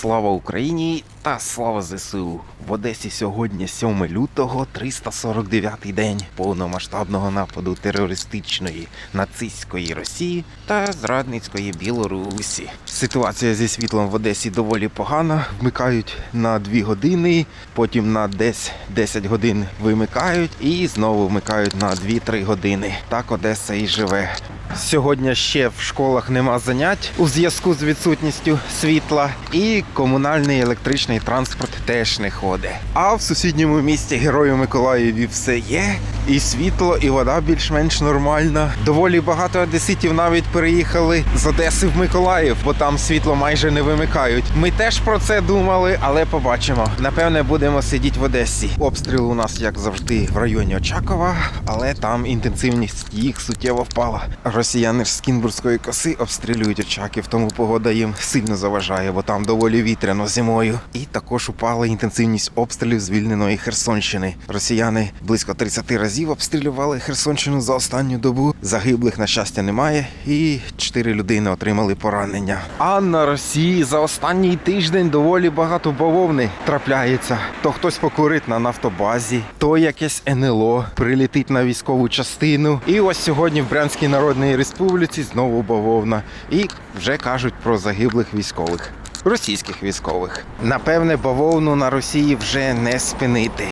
Слава Україні та слава ЗСУ! В Одесі сьогодні 7 лютого, 349-й день повномасштабного нападу терористичної нацистської Росії та зрадницької Білорусі. Ситуація зі світлом в Одесі доволі погана. Вмикають на 2 години, потім на десь 10 годин вимикають і знову вмикають на 2-3 години. Так Одеса і живе. Сьогодні ще в школах нема занять у зв'язку з відсутністю світла, і комунальний електричний транспорт теж не ходить. А в сусідньому місті Герою Миколаєві все є, і світло, і вода більш-менш нормальна. Доволі багато одеситів навіть переїхали з Одеси в Миколаїв, бо там світло майже не вимикають. Ми теж про це думали, але побачимо. Напевне, будемо сидіти в Одесі. Обстріл у нас, як завжди, в районі Очакова, але там інтенсивність їх суттєво впала. Росіяни ж з Кінбурзької коси обстрілюють Очаків, тому погода їм сильно заважає, бо там доволі вітряно зимою. І також упала інтенсивність обстрілів звільненої Херсонщини. Росіяни близько 30 разів обстрілювали Херсонщину за останню добу. Загиблих, на щастя, немає, і 4 людини отримали поранення. А на Росії за останній тиждень доволі багато бавовни трапляється. То хтось покурить на нафтобазі, то якесь НЛО прилетить на військову частину. І ось сьогодні в Брянській Народній Республіці знову бавовна. І вже кажуть про загиблих військових. Російських військових. Напевне, бавовну на Росії вже не спинити.